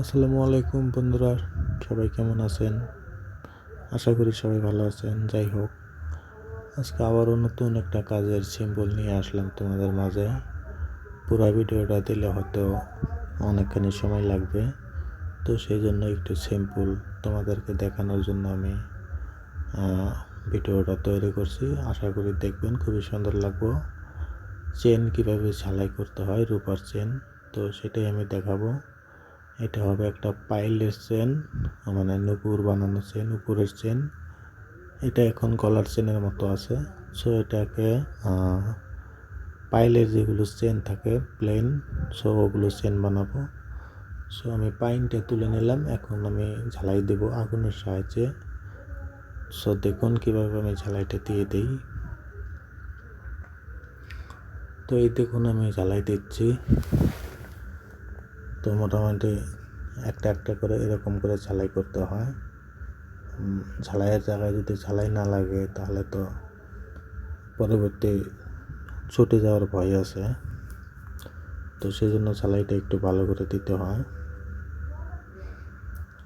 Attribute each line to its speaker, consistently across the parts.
Speaker 1: আসসালামু আলাইকুম বন্ধুরা, সবাই কেমন আছেন? আশা করি সবাই ভালো আছেন, যাই হোক। আজকে আবারও নতুন একটা কাজের সিম্বল নিয়ে আসলাম তোমাদের মাঝে। পুরো ভিডিওটা দিলে হয়তো অনেকখানি সময় লাগবে। তো সেই জন্য একটু সিম্পল তোমাদেরকে দেখানোর জন্য আমি ভিডিওটা তৈরি করছি। আশা করি দেখবেন খুবই সুন্দর লাগবো। চেন কীভাবে সেলাই করতে হয়, রূপার চেন তো সেটাই আমি দেখাবো। এটা হবে একটা পাইলের চেন মানে নুপুর বানানো চেন, উপরের চেন। এটা এখন গলার চেনের মতো আছে। সো এটাকে পাইলের যেগুলো চেন থাকে প্লেন সো ওগুলো চেন বানাবো। সো আমি পাইনটা তুলে নিলাম। এখন আমি ঝালাই দেব আগুনের সাহায্যে। সো দেখুন কীভাবে আমি ঝালাইটা দিয়ে দিই। তো এই দেখুন আমি ঝালাই দিচ্ছি। তো মোটামুটি একটা একটা করে এরকম করে ঝালাই করতে হয়। ঝালাইয়ের জায়গায় যদি ঝালাই না লাগে তাহলে তো পরবর্তী ছুটে যাওয়ার ভয় আছে। তো সেই জন্য ঝালাইটা একটু ভালো করে দিতে হয়।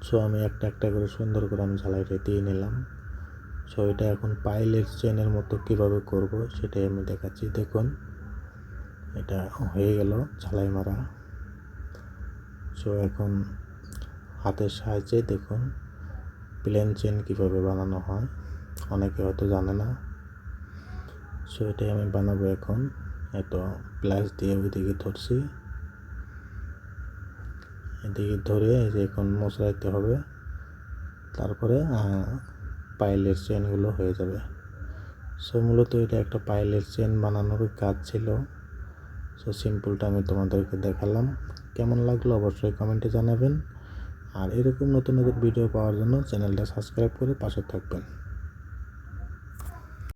Speaker 1: সো আমি একটা একটা করে সুন্দর করে আমি ঝালাইটা দিয়ে নিলাম। সো এটা এখন পাইলের চেনের মতো কীভাবে করব সেটাই আমি দেখাচ্ছি। দেখুন, এটা হয়ে গেল ঝালাই মারা। সো এখন হাতের সাহায্যে দেখুন প্লেন চেন কীভাবে বানানো হয়। অনেকে হয়তো জানে না। সো এটাই আমি বানাবো এখন। এত প্লাস দিয়ে ওইদিকে ধরছি। এদিকে ধরে যে এখন মশলাইতে হবে। তারপরে পাইলের চেনগুলো হয়ে যাবে। সো মূলত এটা একটা পাইলের চেন বানানোর কাজ ছিল। সো সিম্পলটা আমি তোমাদেরকে দেখালাম। কেমন লাগল অবশ্যই কমেন্টে জানাবেন। আর এরকম নতুন নতুন ভিডিও পাওয়ার জন্য চ্যানেলটা সাবস্ক্রাইব করে পাশে থাকবেন।